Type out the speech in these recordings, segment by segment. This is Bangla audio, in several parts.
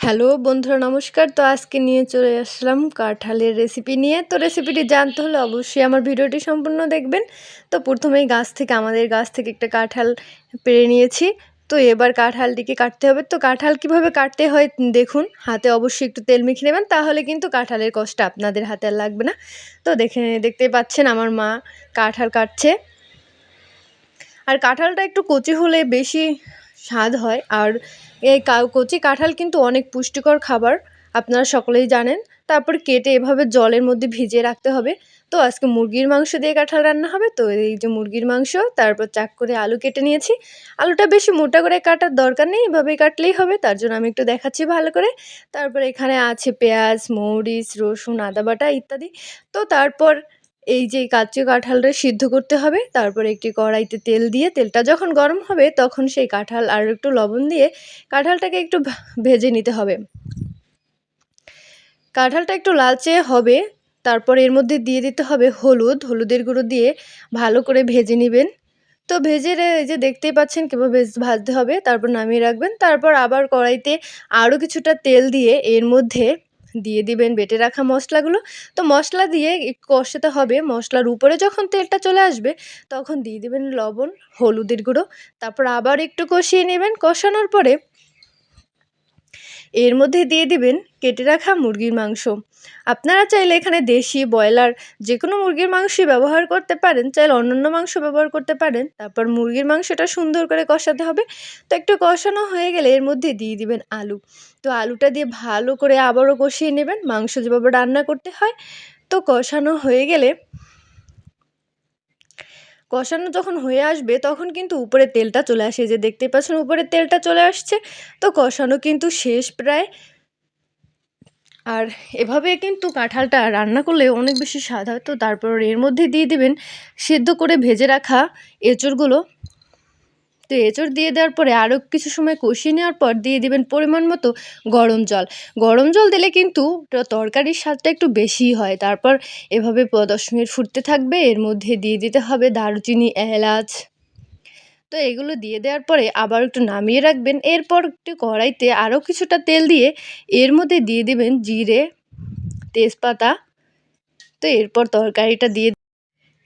হ্যালো বন্ধুরা, নমস্কার। তো আজকে নিয়ে চলে আসলাম কাঁঠালের রেসিপি নিয়ে। তো রেসিপিটি জানতে হলে অবশ্যই আমার ভিডিওটি সম্পূর্ণ দেখবেন। তো প্রথমেই গাছ থেকে, আমাদের গাছ থেকে একটা কাঁঠাল পেরে নিয়েছি। তো এবার কাঁঠালটিকে কাটতে হবে। তো কাঁঠাল কীভাবে কাটতে হয় দেখুন। হাতে অবশ্যই একটু তেল মেখে নেবেন, তাহলে কিন্তু কাঁঠালের কষ্ট আপনাদের হাতে আর লাগবে না। তো দেখে, দেখতে পাচ্ছেন আমার মা কাঁঠাল কাটছে। আর কাঁঠালটা একটু কচি হলে বেশি স্বাদ হয়। আর এই কচি কাঁঠাল কিন্তু অনেক পুষ্টিকর খাবার, আপনারা সকলেই জানেন। তারপর কেটে এভাবে জলের মধ্যে ভিজিয়ে রাখতে হবে। তো আজকে মুরগির মাংস দিয়ে কাঁঠাল রান্না হবে। তো এই যে মুরগির মাংস, তারপর চাক করে আলু কেটে নিয়েছি। আলুটা বেশি মোটা করে কাটার দরকার নেই এভাবে কাটলেই হবে। তার জন্য আমি একটু দেখাচ্ছি ভালো করে। তারপর এখানে আছে পেঁয়াজ, মরিচ, রসুন, আদা বাটা ইত্যাদি। তো তারপর এই যে কাঁচা কাঁঠালটা সিদ্ধ করতে হবে, তারপরে একটি কড়াইতে তেল দিয়ে, তেলটা যখন গরম হবে তখন সেই কাঁঠাল আর একটু লবণ দিয়ে কাঁঠালটাকে একটু ভেজে নিতে হবে। কাঁঠালটা একটু লালচে হবে, তারপর এর মধ্যে দিয়ে দিতে হবে হলুদ, হলুদের গুঁড়ো দিয়ে ভালো করে ভেজে নেবেন। তো ভেজে এই যে দেখতেই পাচ্ছেন কীভাবে ভাজতে হবে, তারপর নামিয়ে রাখবেন। তারপর আবার কড়াইতে আরও কিছুটা তেল দিয়ে এর মধ্যে দিয়ে দিবেন, বেটে রাখা মশলাগুলো। তো মশলা দিয়ে একটু কষাতে হবে। মশলার উপরে যখন তেলটা চলে আসবে, তখন দিয়ে দেবেন লবণ, হলুদের গুঁড়ো। তারপর আবার একটু কষিয়ে নেবেন। কষানোর পরে এর মধ্যে দিয়ে দিবেন কেটে রাখা মুরগির মাংস। আপনারা চাইলে এখানে দেশি, ব্রয়লার যে কোনো মুরগির মাংসই ব্যবহার করতে পারেন, চাইলে অন্যান্য মাংস ব্যবহার করতে পারেন। তারপর মুরগির মাংসটা সুন্দর করে কষাতে হবে। তো একটু কষানো হয়ে গেলে এর মধ্যে দিয়ে দিবেন আলু। তো আলুটা দিয়ে ভালো করে আবারও কষিয়ে নেবেন। মাংস যেভাবে রান্না করতে হয়, তো কষানো হয়ে গেলে কষানো যখন হয়ে আসবে, তখন কিন্তু উপরে তেলটা চলে আসে। যে দেখতে পাচ্ছেন উপরে তেলটা চলে আসছে। তো কষানো কিন্তু শেষ প্রায়। আর এভাবে কিন্তু কাঁঠালটা রান্না করলে অনেক বেশি স্বাদ হয়। তো তারপর এর মধ্যে দিয়ে দেবেন সেদ্ধ করে ভেজে রাখা এঁচড়গুলো। তো এঁচড় দিয়ে দেওয়ার পরে আরও কিছু সময় কষিয়ে নেওয়ার পর দিয়ে দেবেন পরিমাণ মতো গরম জল। গরম জল দিলে কিন্তু তরকারির স্বাদটা একটু বেশিই হয়। তারপর এভাবে দশ মিনিট ফুটতে থাকবে। এর মধ্যে দিয়ে দিতে হবে দারুচিনি, এলাচ। তো এগুলো দিয়ে দেওয়ার পরে আবার একটু নামিয়ে রাখবেন। এরপর একটু কড়াইতে আরও কিছুটা তেল দিয়ে এর মধ্যে দিয়ে দেবেন জিরে, তেজপাতা। তো এরপর তরকারিটা দিয়ে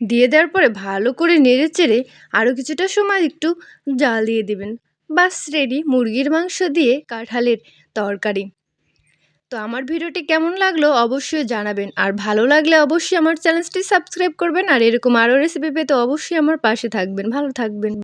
দিয়ে দেওয়ার পরে ভালো করে নেড়ে চেড়ে আরও কিছুটা সময় একটু জাল দিয়ে দেবেন। বাস রেডি মুরগির মাংস দিয়ে কাঁঠালের তরকারি। তো আমার ভিডিওটি কেমন লাগল অবশ্যই জানাবেন। আর ভালো লাগলে অবশ্যই আমার চ্যানেলটি সাবস্ক্রাইব করবেন। আর এরকম আরও রেসিপি পেতে অবশ্যই আমার পাশে থাকবেন। ভালো থাকবেন।